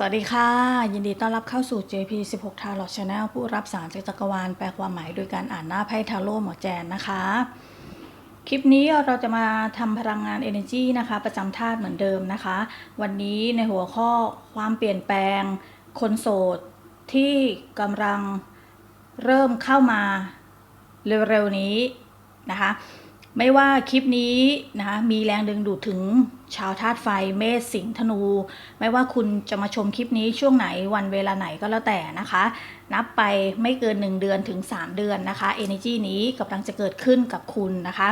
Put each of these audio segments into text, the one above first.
สวัสดีค่ะ ยินดีต้อนรับเข้าสู่ JP 16 Tarot Channel ผู้รับสารจากจักรวาลแปลความหมายโดยการอ่านหน้าไพ่ทาโร่หมอแจนนะคะ คลิปนี้เราจะมาทำพลังงาน Energy นะคะ ประจำธาตุเหมือนเดิมนะคะ วันนี้ในหัวข้อความเปลี่ยนแปลง คนโสดที่กำลังเริ่มเข้ามาเร็วๆนี้นะคะ ไม่ว่าคลิปนี้นะคะมีแรงดึงดูดถึงชาวธาตุไฟเมษสิงห์ธนู ไม่ว่าคุณจะมาชมคลิปนี้ช่วงไหนวันเวลาไหนก็แล้วแต่นะคะ นับไปไม่เกิน 1 เดือนถึง 3 เดือนนะคะ Energy นี้กำลังจะเกิดขึ้นกับคุณนะคะ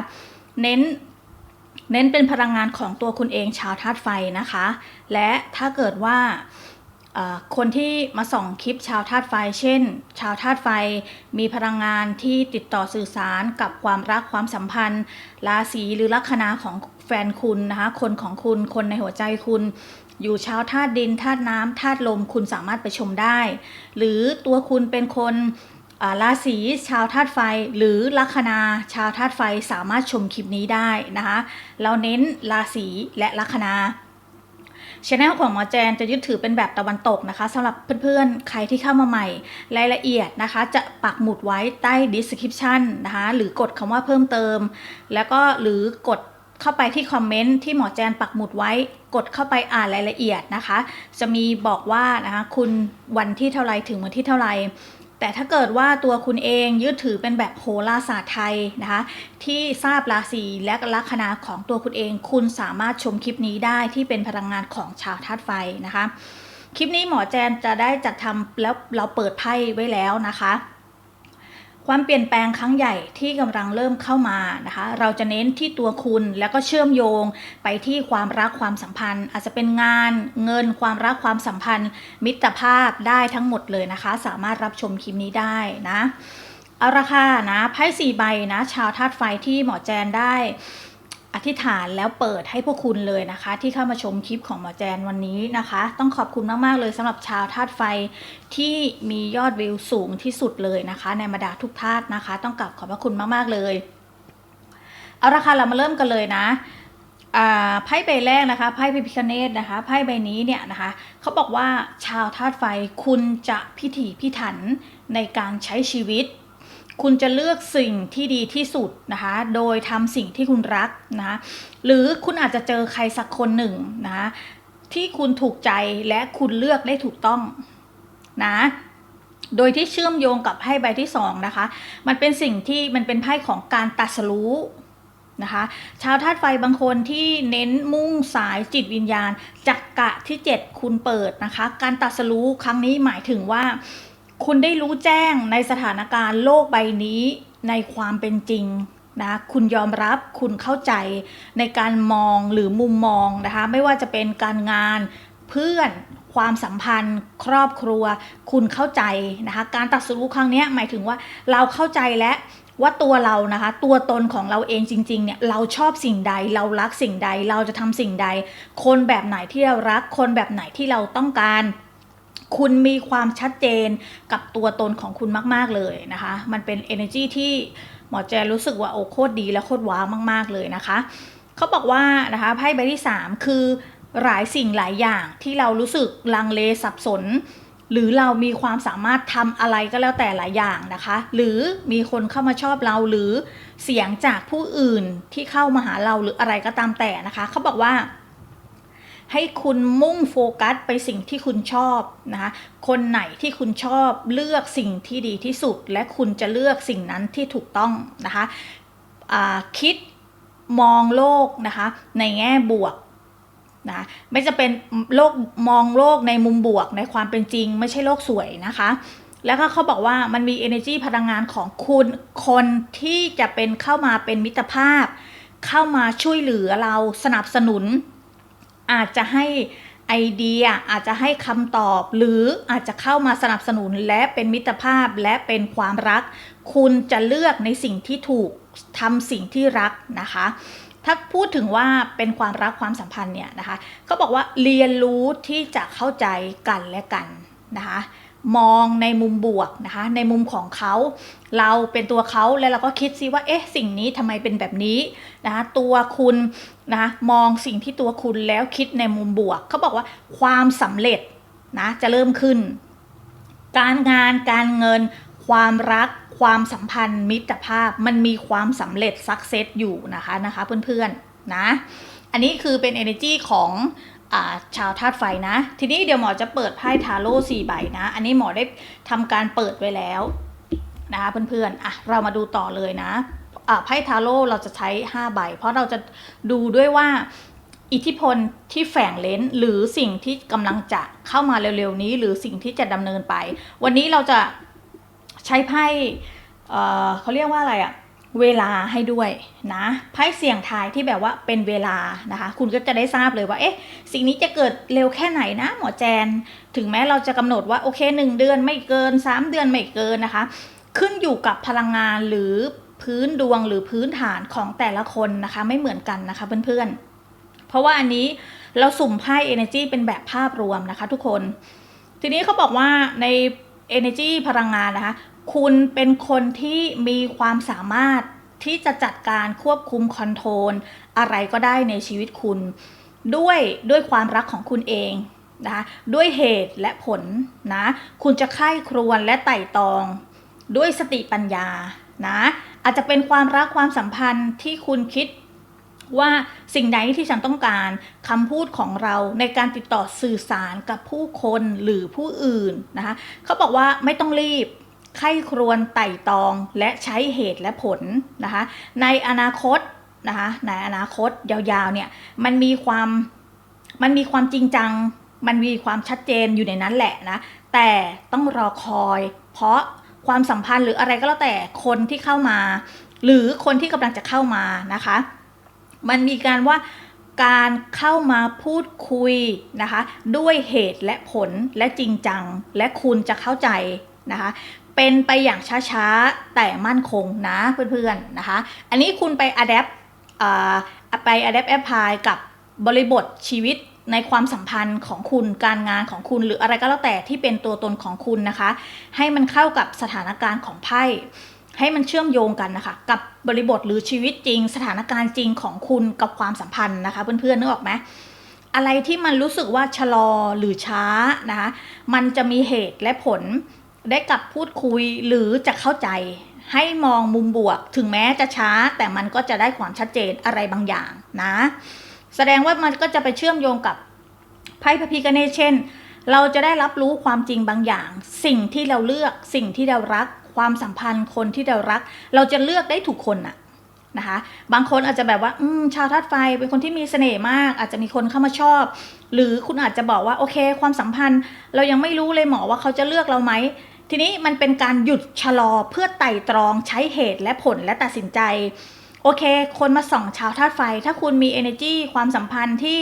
เน้นเน้นเป็นพลังงานของตัวคุณเองชาวธาตุไฟนะคะ และถ้าเกิดว่า คนที่มาส่องคลิปชาวธาตุไฟ เช่น ชาวธาตุไฟมีพลังงานที่ติดต่อสื่อสารกับความรักความสัมพันธ์ ราศีหรือลัคนาของแฟนคุณนะคะคนของคุณคนในหัวใจคุณ อยู่ชาวธาตุดินธาตุน้ำธาตุลมคุณสามารถไปชมได้ หรือตัวคุณเป็นคนราศีชาวธาตุไฟ หรือลัคนาชาวธาตุไฟสามารถชมคลิปนี้ได้นะคะเราเน้นราศีและลัคนา ช anel ของหมอแจนจะยึดถือเป็นแบบตะวันตกนะคะสำหรับเพื่อนๆ ใครที่เข้ามาใหม่ รายละเอียดนะคะ จะปักหมุดไว้ใต้ description นะคะ หรือกดคำว่าเพิ่มเติม แล้วก็หรือกดเข้าไปที่คอมเมนต์ที่หมอแจนปักหมุดไว้ กดเข้าไปอ่านรายละเอียดนะคะ จะมีบอกว่านะคะคุณวันที่เท่าไรถึงวันที่เท่าไร แต่ถ้าเกิดว่าตัวคุณเองยึดถือเป็นแบบโหราศาสตร์ไทยนะคะที่ทราบราศีและลัคนาของตัวคุณเอง คุณสามารถชมคลิปนี้ได้ที่เป็นพลังงานของชาวธาตุไฟนะคะ คลิปนี้หมอแจนจะได้จัดทำแล้วเราเปิดไพ่ไว้แล้วนะคะ ความเปลี่ยนแปลงครั้งใหญ่ที่กำลังเริ่มเข้ามานะคะ เราจะเน้นที่ตัวคุณแล้วก็เชื่อมโยงไปที่ความรักความสัมพันธ์ อาจจะเป็นงานเงินความรักความสัมพันธ์ มิตรภาพได้ทั้งหมดเลยนะคะ สามารถรับชมคลิปนี้ได้นะเอาราคานะไพ่สี่ใบนะ ชาวธาตุไฟที่หมอแจนได้ อธิษฐานแล้วเปิดให้พวกคุณเลยนะคะ ที่เข้ามาชมคลิปของหมอแจนวันนี้นะคะ ต้องขอบคุณมากๆเลยสำหรับชาวธาตุไฟที่มียอดวิวสูงที่สุดเลยนะคะ ในบรรดาทุกธาตุนะคะ ต้องกลับขอบพระคุณมากๆเลยเอาละค่ะเรามาเริ่มกันเลยนะไพ่ใบแรกนะคะไพ่พิพิคเนตนะคะไพ่ใบนี้เนี่ยนะคะเขาบอกว่าชาวธาตุไฟคุณจะพิถีพิถันในการใช้ชีวิต คุณจะเลือกสิ่งที่ดีที่สุดนะคะ โดยทำสิ่งที่คุณรักนะคะ หรือคุณอาจจะเจอใครสักคนหนึ่งนะคะที่คุณถูกใจและคุณเลือกได้ถูกต้องนะ โดยที่เชื่อมโยงกับไพ่ใบที่สองนะคะ มันเป็นสิ่งที่มันเป็นไพ่ของการตัดสรู้นะคะชาวธาตุไฟบางคนที่เน้นมุ่งสายจิตวิญญาณจักกะที่ 7 คุณเปิดนะคะ การตัดสรู้ครั้งนี้หมายถึงว่า คุณได้รู้แจ้งในสถานการณ์โลกใบนี้ในความเป็นจริงนะคุณยอมรับคุณเข้าใจในการมองหรือมุมมองนะคะ ไม่ว่าจะเป็นการงานเพื่อนความสัมพันธ์ ครอบครัว คุณเข้าใจนะคะ การตัดสู้ครั้งนี้หมายถึงว่าเราเข้าใจแล้วว่าตัวเรานะคะ ตัวตนของเราเองจริงๆเนี่ยเราชอบสิ่งใด เรารักสิ่งใด เราจะทำสิ่งใด คนแบบไหนที่เรารัก คนแบบไหนที่เราต้องการ คุณมีความชัดเจนกับตัวตนของคุณมาก ๆ เลยนะคะ มันเป็น energy ที่หมอแจนรู้สึกว่าโอ้โคตรดีและโคตรว้าวมาก ๆ เลยนะคะเขาบอกว่านะคะไพ่ใบที่ 3 คือหลายสิ่งหลายอย่างที่เรารู้สึกลังเลสับสน หรือเรามีความสามารถทำอะไรก็แล้วแต่หลายอย่างนะคะ หรือมีคนเข้ามาชอบเราหรือเสียงจากผู้อื่นที่เข้ามาหาเราหรืออะไรก็ตามแต่นะคะเขาบอกว่า ให้คุณมุ่งโฟกัสไปสิ่งที่คุณชอบนะคะคนไหนที่คุณชอบเลือกสิ่งที่ดีที่สุด และคุณจะเลือกสิ่งนั้นที่ถูกต้องนะคะคิดมองโลกนะคะในแง่บวกนะไม่จะเป็นโลกมองโลกในมุมบวกในความเป็นจริง ไม่ใช่โลกสวยนะคะ แล้วก็เขาบอกว่ามันมี energy พลังงานของคุณคนที่จะเป็นเข้ามาเป็นมิตรภาพ เข้ามาช่วยเหลือเราสนับสนุน อาจจะให้ไอเดียอาจจะให้คำตอบ หรืออาจจะเข้ามาสนับสนุนและเป็นมิตรภาพและเป็นความรัก คุณจะเลือกในสิ่งที่ถูกทำสิ่งที่รักนะคะ ถ้าพูดถึงว่าเป็นความรักความสัมพันธ์เนี่ยนะคะเขาบอกว่าเรียนรู้ที่จะเข้าใจกันและกันนะคะ มองในมุมบวกนะคะ ในมุมของเขา เราเป็นตัวเขาแล้วเราก็คิดซิว่า เอ๊ะ สิ่งนี้ทำไมเป็นแบบนี้นะคะ ตัวคุณนะคะมองสิ่งที่ตัวคุณแล้วคิดในมุมบวก เขาบอกว่าความสำเร็จนะจะเริ่มขึ้น การงานการเงิน ความรัก ความสัมพันธ์ มิตรภาพมันมีความสำเร็จสักเซสอยู่นะคะนะคะเพื่อนๆนะ อันนี้คือเป็น energy ของ ชาวธาตุไฟนะ ทีนี้เดี๋ยวหมอจะเปิดไพ่ทาโร่สี่ใบนะ อันนี้หมอได้ทำการเปิดไว้แล้วนะคะเพื่อนๆอะเรามาดูต่อเลยนะไพ่ทาโร่เราจะใช้ 5 ใบ เพราะเราจะดูด้วยว่าอิทธิพลที่แฝงเลนหรือสิ่งที่กำลังจะเข้ามาเร็วๆนี้ หรือสิ่งที่จะดำเนินไป วันนี้เราจะใช้ไพ่เอ่อเขาเรียกว่าอะไรอะ เวลาให้ด้วยนะไพ่เสี่ยงทายที่แบบว่าเป็นเวลานะคะ คุณก็จะได้ทราบเลยว่าเอ๊ะสิ่งนี้จะเกิดเร็วแค่ไหนนะหมอแจน ถึงแม้เราจะกำหนดว่าโอเคหนึ่งเดือนไม่เกิน 3 เดือนไม่เกินนะคะ ขึ้นอยู่กับพลังงานหรือพื้นดวงหรือพื้นฐานของแต่ละคนนะคะ ไม่เหมือนกันนะคะเพื่อนๆ เพราะว่าอันนี้เราสุ่มไพ่ energy เป็นแบบภาพรวมนะคะ ทุกคน ทีนี้เขาบอกว่าใน energy พลังงานนะคะ คุณเป็นคนที่มีความสามารถที่จะจัดการควบคุมคอนโทรลอะไรก็ได้ในชีวิตคุณ ด้วยด้วยความรักของคุณเองนะคะด้วยเหตุและผลนะคุณจะไข้ครวญและไต่ตอง ด้วยสติปัญญานะอาจจะเป็นความรักความสัมพันธ์ที่คุณคิดว่าสิ่งใดที่ฉันต้องการคำพูดของเราในการติดต่อสื่อสารกับผู้คนหรือผู้อื่นนะคะเขาบอกว่าไม่ต้องรีบ ไข้ครวญไต่ตองและใช้เหตุและผลนะคะ ในอนาคตนะคะในอนาคตยาวๆเนี่ยมันมีความมันมีความจริงจัง มันมีความชัดเจนอยู่ในนั้นแหละนะ แต่ต้องรอคอย เพราะความสัมพันธ์หรืออะไรก็แล้วแต่คนที่เข้ามา หรือคนที่กำลังจะเข้ามานะคะ มันมีการว่าการเข้ามาพูดคุยนะคะ ด้วยเหตุและผลและจริงจัง และคุณจะเข้าใจนะคะ เป็นไปอย่างช้าๆ แต่มั่นคงนะเพื่อนๆนะคะ อันนี้คุณไป adapt อ่าไป adapt apply กับบริบทชีวิตในความสัมพันธ์ของคุณการงานของคุณหรืออะไรก็แล้วแต่ที่เป็นตัวตนของคุณนะคะ ให้มันเข้ากับสถานการณ์ของไพ่ให้มันเชื่อมโยงกันนะคะ กับบริบทหรือชีวิตจริง สถานการณ์จริงของคุณกับความสัมพันธ์นะคะ เพื่อนๆนึกออกไหมอะไรที่มันรู้สึกว่าชะลอหรือช้านะคะมันจะมีเหตุและผล ได้กลับพูดคุยหรือจะเข้าใจ ให้มองมุมบวก ถึงแม้จะช้า แต่มันก็จะได้ความชัดเจนอะไรบางอย่างนะ แสดงว่ามันก็จะไปเชื่อมโยงกับไพ่พระพิกเนเช่น เราจะได้รับรู้ความจริงบางอย่าง สิ่งที่เราเลือกสิ่งที่เรารัก ความสัมพันธ์คนที่เรารัก เราจะเลือกได้ถูกคนอะนะคะบางคนอาจจะแบบว่าอืมชาวธาตุไฟเป็นคนที่มีเสน่ห์มาก อาจจะมีคนเข้ามาชอบ หรือคุณอาจจะบอกว่าโอเค ความสัมพันธ์ เรายังไม่รู้เลยหมอว่าเขาจะเลือกเราไหม ทีนี้มันเป็นการหยุดชะลอเพื่อไต่ตรองใช้เหตุและผลและตัดสินใจ โอเค คนมาส่องชาวธาตุไฟ ถ้าคุณมี energy ความสัมพันธ์ที่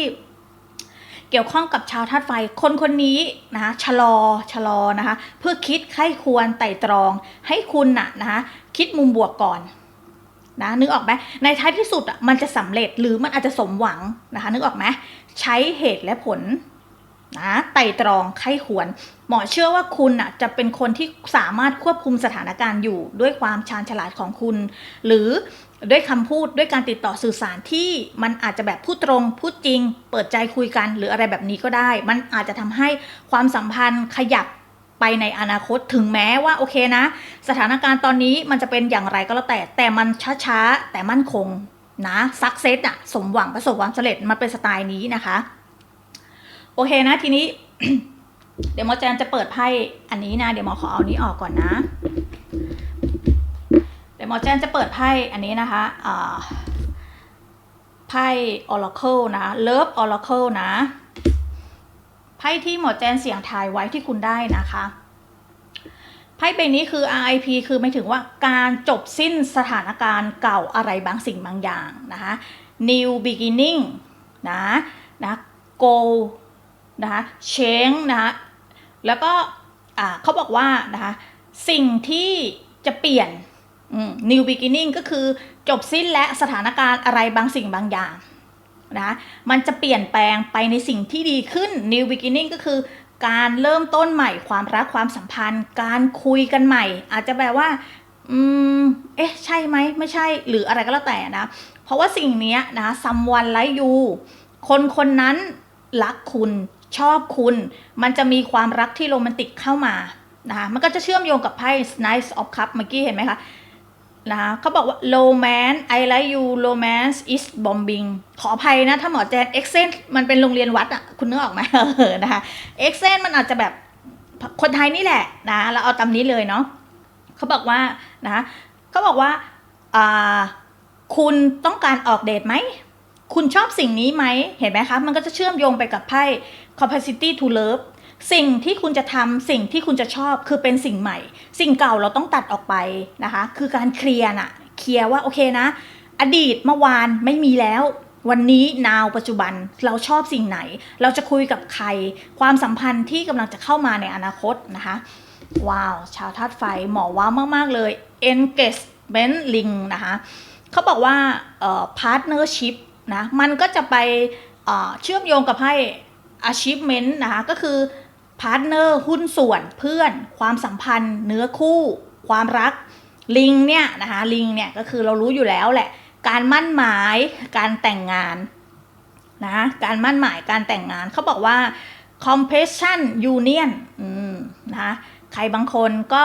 เกี่ยวข้องกับชาวธาตุไฟ คนคนนี้นะคะชะลอชะลอนะคะเพื่อคิดไข้ควรไต่ตรอง ให้คุณน่ะนะคะคิดมุมบวกก่อนนะนึกออกไหมในท้ายที่สุดอะมันจะสำเร็จหรือมันอาจจะสมหวังนะคะนึกออกไหมใช้เหตุและผล นะไต่ตรองไข้ควรหมอเชื่อว่าคุณอะจะเป็นคนที่สามารถควบคุมสถานการณ์อยู่ ด้วยความชาญฉลาดของคุณ หรือด้วยคำพูดด้วยการติดต่อสื่อสารที่มันอาจจะแบบพูดตรงพูดจริง เปิดใจคุยกันหรืออะไรแบบนี้ก็ได้ มันอาจจะทำให้ความสัมพันธ์ขยับไปในอนาคตถึงแม้ว่าโอเคนะ สถานการณ์ตอนนี้มันจะเป็นอย่างไรก็แล้วแต่ แต่มันช้าๆ แต่มั่นคงนะซักเซสอะสมหวังประสบความสำเร็จมันเป็นสไตล์นี้นะคะ โอเคนะทีนี้ เดี๋ยวหมอแจนจะเปิดไพ่อันนี้นะ เดี๋ยวหมอขอเอานี้ออกก่อนนะ เดี๋ยวหมอแจนจะเปิดไพ่อันนี้นะคะอ่าไพ่ Oracle นะ Love Oracle นะไพ่ที่หมอแจนเสียงทายไว้ที่คุณได้นะคะไพ่ใบนี้คือ RIP คือไม่ถึงว่าการจบสิ้นสถานการณ์เก่าอะไรบางสิ่งบางอย่างนะคะ New beginning นะนะ Go นะคะ Change นะคะแล้วก็เขาบอกว่านะคะสิ่งที่จะเปลี่ยน new beginning ก็คือจบสิ้นและสถานการณ์อะไรบางสิ่งบางอย่างนะมันจะเปลี่ยนแปลงไปในสิ่งที่ดีขึ้น new beginning ก็คือการเริ่มต้นใหม่ความรักความสัมพันธ์ การคุยกันใหม่ อาจจะแบบว่าอืมเอ๊ะใช่ไหมไม่ใช่หรืออะไรก็แล้วแต่นะ เพราะว่าสิ่งนี้นะ someone like you คนคนนั้นรักคุณ ชอบคุณ มันจะมีความรักที่โรแมนติกเข้ามานะคะมันก็จะเชื่อมโยงกับไพ่ Knight of Cup เมื่อกี้เห็นไหมคะนะคะเขาบอกว่า romance I like you romance is bombing ขออภัยนะ ถ้าหมอแจน accent มันเป็นโรงเรียนวัดอะคุณนึกออกไหมเออนะคะ accent มันอาจจะแบบคนไทยนี่แหละนะเราเอาตามนี้เลยเนาะเขาบอกว่านะคะเขาบอกว่าอ่าคุณต้องการออกเดทไหม คุณชอบสิ่งนี้ไหม เห็นไหมคะ มันก็จะเชื่อมโยงไปกับไพ่ capacity to love สิ่งที่คุณจะทำสิ่งที่คุณจะชอบคือเป็นสิ่งใหม่ สิ่งเก่าเราต้องตัดออกไปนะคะ คือการเคลียร์น่ะเคลียร์ว่าโอเคนะ อดีตเมื่อวานไม่มีแล้ววันนี้นาวปัจจุบันเราชอบสิ่งไหน เราจะคุยกับใคร ความสัมพันธ์ที่กำลังจะเข้ามาในอนาคตนะคะ ว้าว ชาวธาตุไฟหมอว้าวมาก ๆ เลย engagement ring นะคะเขาบอกว่า partnership นะ มันก็จะไปเอ่อเชื่อมโยงกับให้ achievement นะคะก็คือ partner หุ้นส่วนเพื่อน ความสัมพันธ์ เนื้อคู่ ความรักลิงเนี่ยนะคะลิงเนี่ยก็คือเรารู้อยู่แล้วแหละ การมั่นหมายการแต่งงานนะการมั่นหมายการแต่งงานเขาบอกว่า compassion union อืมนะคะใครบางคนก็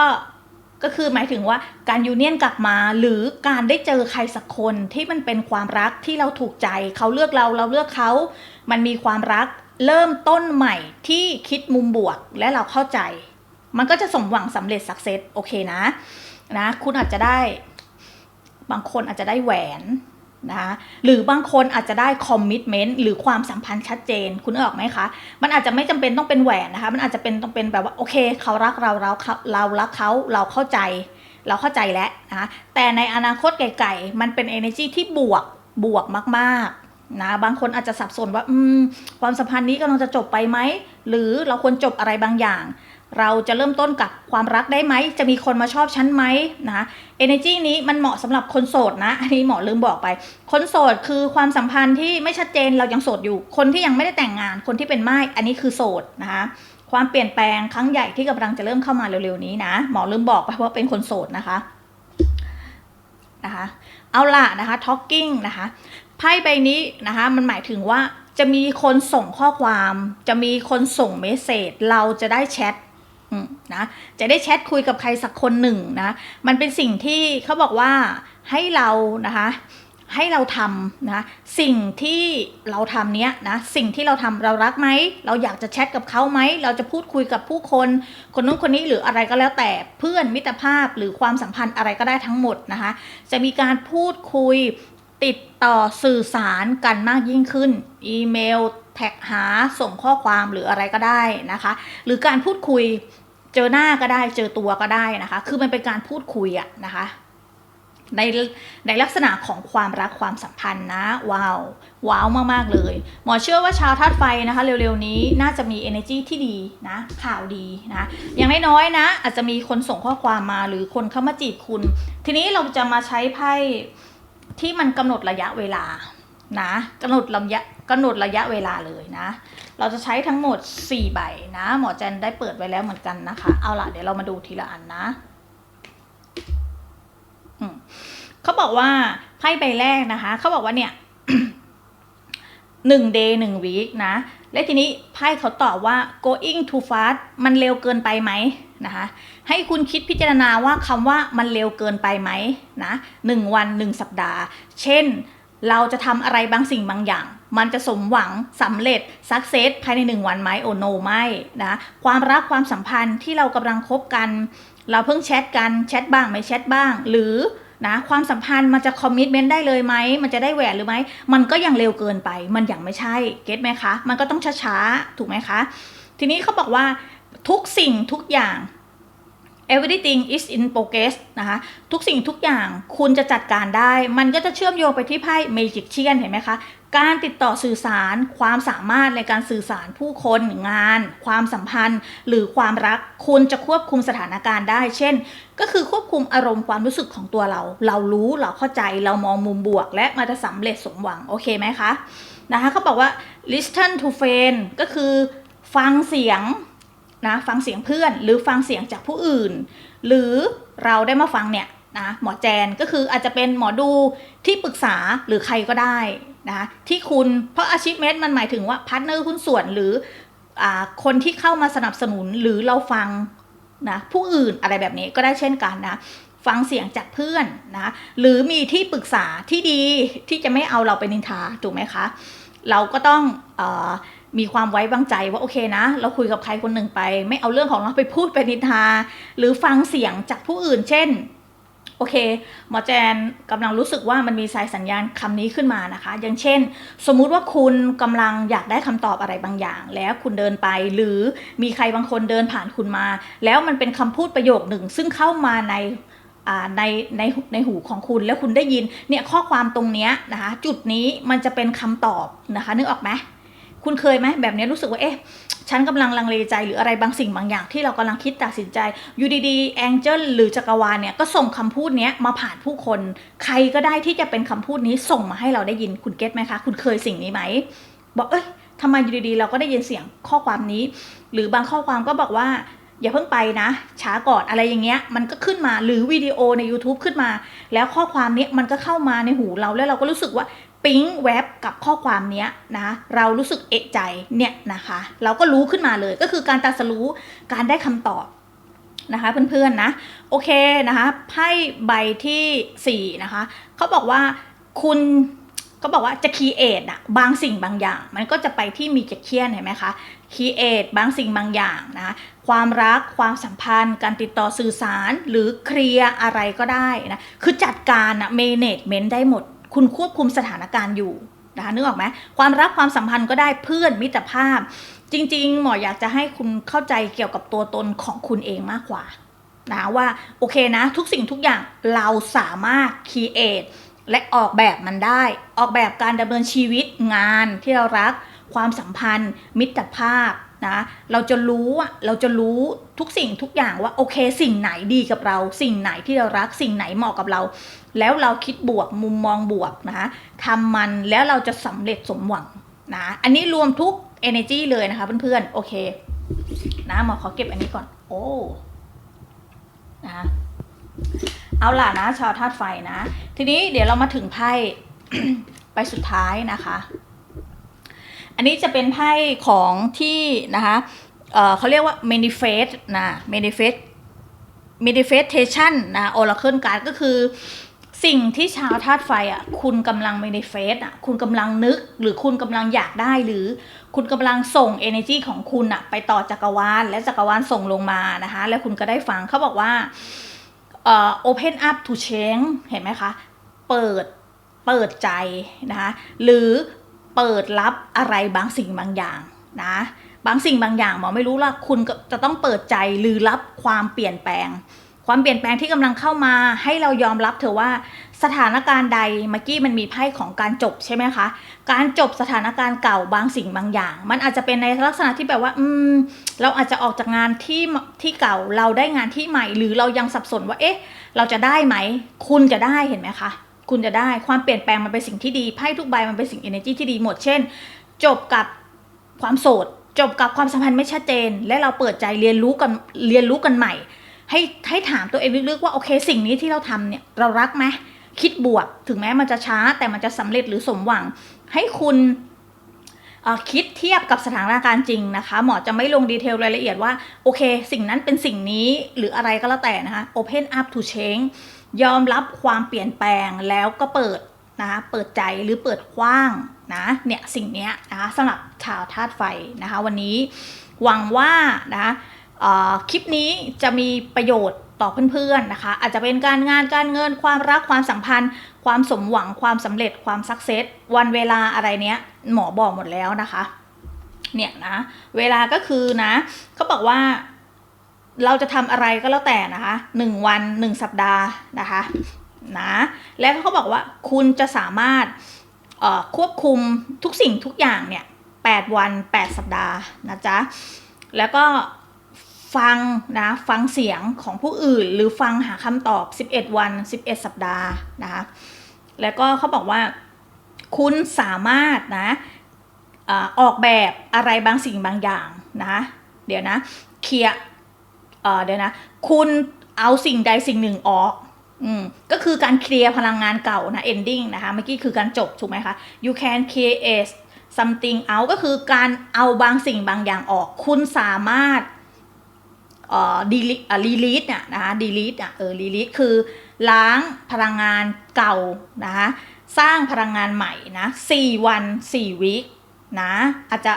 ก็คือหมายถึงว่าการยูเนียนกลับมา หรือการได้เจอใครสักคนที่มันเป็นความรักที่เราถูกใจ เขาเลือกเราเราเลือกเขา มันมีความรัก เริ่มต้นใหม่ที่คิดมุมบวกและเราเข้าใจ มันก็จะสมหวังสำเร็จสักเซสโอเคนะนะ คุณอาจจะได้ บางคนอาจจะได้แหวนนะคะหรือบางคนอาจจะได้คอมมิชเมนต์หรือความสัมพันธ์ชัดเจน คุณออกไหมคะ มันอาจจะไม่จำเป็นต้องเป็นแหวนนะคะ มันอาจจะเป็นต้องเป็นแบบว่าโอเค เขารักเราเราเรารักเขาเราเข้าใจ เราเข้าใจแล้วนะคะแต่ในอนาคตไกลๆมันเป็น energy ที่บวกบวกมาก นะบางคนอาจจะสับสนว่า อืม ความสัมพันธ์นี้กำลังจะจบไปไหม หรือเราควรจบอะไรบางอย่าง เราจะเริ่มต้นกับความรักได้ไหม จะมีคนมาชอบฉันไหมนะคะ energy นี้มันเหมาะสำหรับคนโสดนะ อันนี้หมอลืมบอกไป คนโสดคือความสัมพันธ์ที่ไม่ชัดเจนเรายังโสดอยู่ คนที่ยังไม่ได้แต่งงาน คนที่เป็นไม้อันนี้คือโสดนะคะความเปลี่ยนแปลงครั้งใหญ่ที่กำลังจะเริ่มเข้ามาเร็วๆนี้นะ หมอลืมบอกไปว่าเป็นคนโสดนะคะนะคะ เอาล่ะนะคะ talking นะคะ ไพ่ใบนี้นะคะ มันหมายถึงว่าจะมีคนส่งข้อความ จะมีคนส่งเมสเซจเราจะได้แชทนะจะได้แชทคุยกับใครสักคนหนึ่งนะมันเป็นสิ่งที่เขาบอกว่าให้เรานะคะให้เราทำนะสิ่งที่เราทำเนี้ยนะสิ่งที่เราทำเรารักไหมเราอยากจะแชทกับเขาไหมเราจะพูดคุยกับผู้คน คนนู้นคนนี้หรืออะไรก็แล้วแต่เพื่อนมิตรภาพหรือความสัมพันธ์อะไรก็ได้ทั้งหมดนะคะจะมีการพูดคุย ติดต่อสื่อสารกันมากยิ่งขึ้น อีเมล แท็กหาส่งข้อความหรืออะไรก็ได้นะคะ หรือการพูดคุยเจอหน้าก็ได้เจอตัวก็ได้นะคะ คือมันเป็นการพูดคุยอะนะคะในในลักษณะของความรักความสัมพันธ์นะว้าวว้าวมาก ๆ เลย หมอเชื่อว่าชาวธาตุไฟนะคะ เร็ว ๆ นี้น่าจะมี energy ที่ดีนะ ข่าวดีนะ อย่างน้อยๆนะ อาจจะมีคนส่งข้อความมาหรือคนเข้ามาจีบคุณ ทีนี้เราจะมาใช้ไพ่ ที่มันกำหนดระยะเวลานะกำหนดระยะกำหนดระยะเวลาเลยนะ เราจะใช้ทั้งหมด 4 ใบนะ หมอแจนได้เปิดไว้แล้วเหมือนกันนะคะ เอาละเดี๋ยวเรามาดูทีละอันนะเขาบอกว่าไพ่ใบแรกนะคะ เขาบอกว่าเนี่ย หนึ่ง day หนึ่ง week นะ และทีนี้ไพ่เขาตอบว่า going too fast มันเร็วเกินไปไหมนะคะ ให้คุณคิดพิจารณาว่าคำว่ามันเร็วเกินไปไหมนะหนึ่งวันหนึ่งสัปดาห์ เช่น เราจะทำอะไรบางสิ่งบางอย่าง มันจะสมหวังสำเร็จสักเซสภายในหนึ่งวันไหมโอโนไม่นะความรักความสัมพันธ์ที่เรากำลังคบกัน เราเพิ่งแชทกันแชทบ้างไม่แชทบ้าง หรือ นะความสัมพันธ์มันจะคอมมิชเมนต์ได้เลยไหมมันจะได้แหวนหรือไหมมันก็ยังเร็วเกินไปมันยังไม่ใช่เก็ตไหมคะ มันก็ต้องช้าๆ ถูกไหมคะ ทีนี้เขาบอกว่าทุกสิ่งทุกอย่าง everything is in progress นะคะ ทุกสิ่งทุกอย่างคุณจะจัดการได้ มันก็จะเชื่อมโยงไปที่ไพ่ Magic เชียนเห็นไหมคะ การติดต่อสื่อสาร ความสามารถในการสื่อสารผู้คนงาน ความสัมพันธ์ หรือความรัก คุณจะควบคุมสถานการณ์ได้ เช่น ก็คือควบคุมอารมณ์ความรู้สึกของตัวเรา เรารู้เราเข้าใจเรามองมุมบวก และมันจะสำเร็จสมหวัง โอเคไหมคะ นะคะเขาบอกว่า listen to friend ก็คือฟังเสียง นะฟังเสียงเพื่อนหรือฟังเสียงจากผู้อื่น หรือเราได้มาฟังเนี่ยนะหมอแจนก็คืออาจจะเป็นหมอดูที่ปรึกษาหรือใครก็ได้นะที่คุณเพราะ achievement มันหมายถึงว่าพาร์ทเนอร์หุ้นส่วนหรืออ่าคนที่เข้ามาสนับสนุนหรือเราฟังนะผู้อื่นอะไรแบบนี้ก็ได้เช่นกันนะฟังเสียงจากเพื่อนนะหรือมีที่ปรึกษาที่ดีที่จะไม่เอาเราไปนินทาถูกไหมคะ เราก็ต้องออ มีความไว้วางใจว่าโอเคนะ เราคุยกับใครคนหนึ่งไป ไม่เอาเรื่องของเราไปพูดไปนินทา หรือฟังเสียงจากผู้อื่น เช่น โอเค หมอแจนกำลังรู้สึกว่ามันมีสายสัญญาณคำนี้ขึ้นมานะคะ อย่างเช่น สมมุติว่าคุณกำลังอยากได้คำตอบอะไรบางอย่าง แล้วคุณเดินไป หรือมีใครบางคนเดินผ่านคุณมา แล้วมันเป็นคำพูดประโยคหนึ่ง ซึ่งเข้ามาในในในในหูของคุณแล้วคุณได้ยินเนี่ยข้อความตรงเนี้ยนะคะจุดนี้มันจะเป็นคำตอบนะคะนึกออกไหม คุณเคยไหมแบบนี้รู้สึกว่าเอ๊ะฉันกำลังลังเลใจหรืออะไรบางสิ่งบางอย่างที่เรากำลังคิดตัดสินใจอยู่ดีๆแองเจิลหรือจักรวาลเนี่ยก็ส่งคำพูดนี้มาผ่านผู้คน ใครก็ได้ที่จะเป็นคำพูดนี้ส่งมาให้เราได้ยินคุณเก็ตไหมคะ คุณเคยสิ่งนี้ไหมบอกเอ้ยทำไมอยู่ดีๆ เราก็ได้ยินเสียงข้อความนี้ หรือบางข้อความก็บอกว่าอย่าเพิ่งไปนะ ช้าก่อนอะไรอย่างเงี้ย มันก็ขึ้นมาหรือวิดีโอใน YouTube ขึ้นมา แล้วข้อความนี้มันก็เข้ามาในหูเราแล้วเราก็รู้สึกว่า ปิ๊งแว็บกับข้อความเนี้ยนะเรารู้สึกเอะใจเนี่ยนะคะ เราก็รู้ขึ้นมาเลยก็คือการตรัสรู้การได้คำตอบนะคะเพื่อนๆนะโอเคนะคะไพ่ใบที่4นะคะเขาบอกว่าคุณก็บอกว่าจะคีเอทอะบางสิ่งบางอย่าง มันก็จะไปที่มีเจเคียนเห็นไหมคะคีเอทบางสิ่งบางอย่างนะความรักความสัมพันธ์ การติดต่อสื่อสารหรือเคลียร์อะไรก็ได้นะคือจัดการอะเมเนจเมนต์ได้หมด คุณควบคุมสถานการณ์อยู่นะคะนึกออกไหมความรักความสัมพันธ์ก็ได้เพื่อนมิตรภาพ จริง ๆ หมออยากจะให้คุณเข้าใจเกี่ยวกับตัวตนของคุณเองมากกว่านะว่าโอเคนะ ทุกสิ่งทุกอย่างเราสามารถคีเอทและออกแบบมันได้ ออกแบบการดำเนินชีวิตงานที่เรารัก ความสัมพันธ์ มิตรภาพ นะเราจะรู้อะเราจะรู้ทุกสิ่งทุกอย่างว่าโอเค สิ่งไหนดีกับเรา สิ่งไหนที่เรารักสิ่งไหนเหมาะกับเรา แล้วเราคิดบวกมุมมองบวกนะคะทำมันแล้วเราจะสำเร็จสมหวังนะอันนี้รวมทุก energy เลยนะคะเพื่อนๆโอเคนะหมอขอเก็บอันนี้ก่อน โอ้นะเอาล่ะนะ ชาวธาตุไฟนะ ทีนี้เดี๋ยวเรามาถึงไพ่ไปสุดท้ายนะคะ อันนี้จะเป็นไพ่ของที่นะคะเเขาเรียกว่า manifest นะ manifest manifestation นะ oracle card ก็คือสิ่งที่ชาวธาตุไฟอะคุณกำลัง manifest อะคุณกำลังนึกหรือคุณกำลังอยากได้หรือคุณกำลังส่ง energy ของคุณอะไปต่อจักรวาลและจักรวาลส่งลงมานะคะแล้วคุณก็ได้ฟังเขาบอกว่าเอ่อ open up to change เห็นไหมคะ เปิดเปิดใจนะคะหรือ เปิดรับอะไรบางสิ่งบางอย่างนะ บางสิ่งบางอย่างหมอไม่รู้ละคุณก็จะต้องเปิดใจหรือรับความเปลี่ยนแปลง ความเปลี่ยนแปลงที่กำลังเข้ามาให้เรายอมรับเถอะว่าสถานการณ์ใดเมื่อกี้มันมีไพ่ของการจบใช่ไหมคะการจบสถานการณ์เก่าบางสิ่งบางอย่าง มันอาจจะเป็นในลักษณะที่แบบว่า อืม เราอาจจะออกจากงานที่ที่เก่าเราได้งานที่ใหม่ หรือเรายังสับสนว่าเอ๊ะ เราจะได้ไหม คุณจะได้เห็นไหมคะ คุณจะได้ความเปลี่ยนแปลงมันเป็นสิ่งที่ดีไพ่ทุกใบมันเป็นสิ่ง energy ที่ดีหมดเช่น จบกับความโสด จบกับความสัมพันธ์ไม่ชัดเจน และเราเปิดใจเรียนรู้กันเรียนรู้กันใหม่ ให้ให้ถามตัวเองลึกๆว่าโอเค สิ่งนี้ที่เราทำเนี่ยเรารักไหมคิดบวกถึงแม้มันจะช้าแต่มันจะสำเร็จหรือสมหวัง ให้คุณคิดเทียบกับสถานการณ์จริงนะคะ หมอจะไม่ลงดีเทลรายละเอียดว่า โอเค สิ่งนั้นเป็นสิ่งนี้หรืออะไรก็แล้วแต่นะคะ open up to change ยอมรับความเปลี่ยนแปลงแล้วก็เปิดนะเปิดใจหรือเปิดกว้างนะเนี่ยสิ่งนี้นะสำหรับชาวธาตุไฟนะคะวันนี้หวังว่านะคะเอ่อคลิปนี้จะมีประโยชน์ต่อเพื่อนๆนะคะ อาจจะเป็นการงานการเงินความรักความสัมพันธ์ ความสมหวังความสำเร็จความสักเซสวันเวลาอะไรเนี้ยหมอบอกหมดแล้วนะคะเนี่ยนะเวลาก็คือนะเขาบอกว่า เราจะทำอะไรก็แล้วแต่นะคะหนึ่งวันหนึ่งสัปดาห์นะคะนะแล้วเขาบอกว่าคุณจะสามารถควบคุมทุกสิ่งทุกอย่างเนี่ยแปดวันแปดสัปดาห์นะจ๊ะแล้วก็ฟังนะฟังเสียงของผู้อื่น หรือฟังหาคำตอบ 11 วัน 11 สัปดาห์นะคะแล้วก็เขาบอกว่าคุณสามารถนะออกแบบอะไรบางสิ่งบางอย่างนะเดี๋ยวนะเคลีย เเดี๋ยวนะ คุณเอาสิ่งใดสิ่งหนึ่งออกอืมก็คือการเคลียร์พลังงานเก่านะ ending นะคะเมื่อกี้คือการจบถูกไหมคะ you can create something out ก็คือการเอาบางสิ่งบางอย่างออก คุณสามารถเอ่อ delete อะ release เนี่ยนะคะ delete อะเออ release คือล้างพลังงานเก่านะคะสร้างพลังงานใหม่นะ4วัน4วีคนะอาจจะ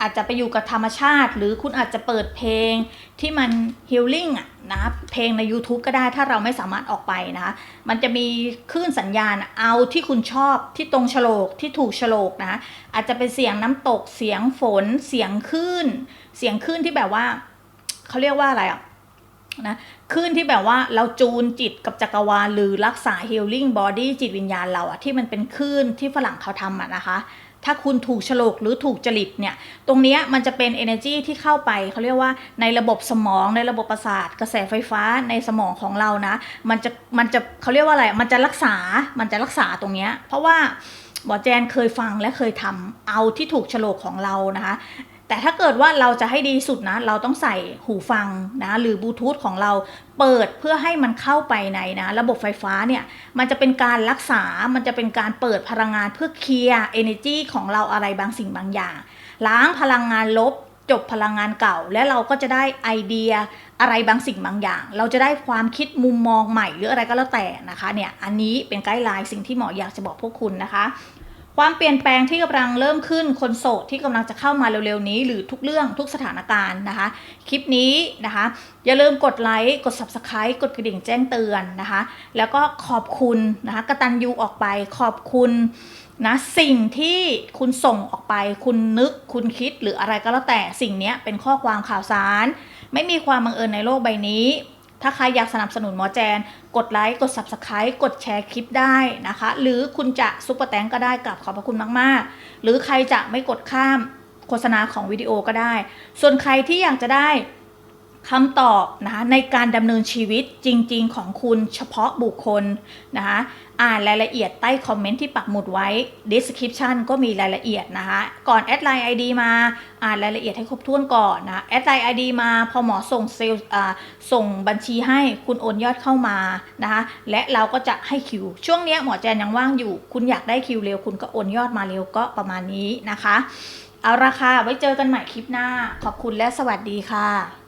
อาจจะไปอยู่กับธรรมชาติ หรือคุณอาจจะเปิดเพลงที่มัน healing อะนะเพลงใน YouTube ก็ได้ถ้าเราไม่สามารถออกไปนะคะมันจะมีคลื่นสัญญาณเอาที่คุณชอบที่ตรงโฉลกที่ถูกโฉลกนะอาจจะเป็นเสียงน้ำตกเสียงฝน เสียงคลื่น เสียงคลื่นที่แบบว่าเขาเรียกว่าอะไรอะนะคลื่นที่แบบว่าเราจูนจิตกับจักรวาลหรือรักษา healing body จิตวิญญาณเราอะที่มันเป็นคลื่นที่ฝรั่งเขาทำอะนะคะ ถ้าคุณถูกฉลกหรือถูกจริตเนี่ย ตรงนี้มันจะเป็น energy ที่เข้าไปเขาเรียกว่าในระบบสมองในระบบประสาท กระแสไฟฟ้าในสมองของเรานะ มันจะมันจะเขาเรียกว่าอะไร มันจะรักษา มันจะรักษาตรงนี้เพราะว่าบอแจนเคยฟังและเคยทำเอาที่ถูกฉลกของเรานะคะ แต่ถ้าเกิดว่าเราจะให้ดีสุดนะ เราต้องใส่หูฟังนะหรือบลูทูธของเราเปิดเพื่อให้มันเข้าไปในนะ ระบบไฟฟ้าเนี่ย มันจะเป็นการรักษา มันจะเป็นการเปิดพลังงานเพื่อเคลียร์ energy ของเราอะไรบางสิ่งบางอย่าง ล้างพลังงานลบจบพลังงานเก่า และเราก็จะได้ไอเดียอะไรบางสิ่งบางอย่าง เราจะได้ความคิดมุมมองใหม่หรืออะไรก็แล้วแต่นะคะเนี่ยอันนี้เป็นไกด์ไลน์สิ่งที่หมออยากจะบอกพวกคุณนะคะ ความเปลี่ยนแปลงที่กำลังเริ่มขึ้นคนโสดที่กำลังจะเข้ามาเร็วๆนี้ หรือทุกเรื่องทุกสถานการณ์นะคะ คลิปนี้นะคะ อย่าลืมกดไลค์กด subscribe กดกระดิ่งแจ้งเตือนนะคะ แล้วก็ขอบคุณนะคะกระตันยูออกไปขอบคุณนะสิ่งที่คุณส่งออกไป คุณนึกคุณคิดหรืออะไรก็แล้วแต่สิ่งนี้เป็นข้อความข่าวสาร ไม่มีความบังเอิญในโลกใบนี้ ถ้าใครอยากสนับสนุนหมอแจน กดไลค์ กด Subscribe กดแชร์คลิปได้นะคะ หรือคุณจะซุปเปอร์แตงก็ได้กลับขอบพระคุณมากๆ หรือใครจะไม่กดข้ามโฆษณาของวิดีโอก็ได้ ส่วนใครที่อยากจะได้ คำตอบนะคะในการดำเนินชีวิตจริง ๆ ของคุณเฉพาะบุคคลนะคะอ่านรายละเอียดใต้คอมเมนต์ที่ปักหมุดไว้ description ก็มีรายละเอียดนะคะก่อนแอดไลน์ ID มาอ่านรายละเอียดให้ครบถ้วนก่อนนะแอดไลน์ ID มาพอหมอส่งเซลส่งบัญชีให้คุณโอนยอดเข้ามานะคะและเราก็จะให้คิว ช่วงนี้หมอแจนยังว่างอยู่ คุณอยากได้คิวเร็ว คุณก็โอนยอดมาเร็วก็ประมาณนี้นะคะ เอาราคาไว้เจอกันใหม่คลิปหน้า ขอบคุณและสวัสดีค่ะ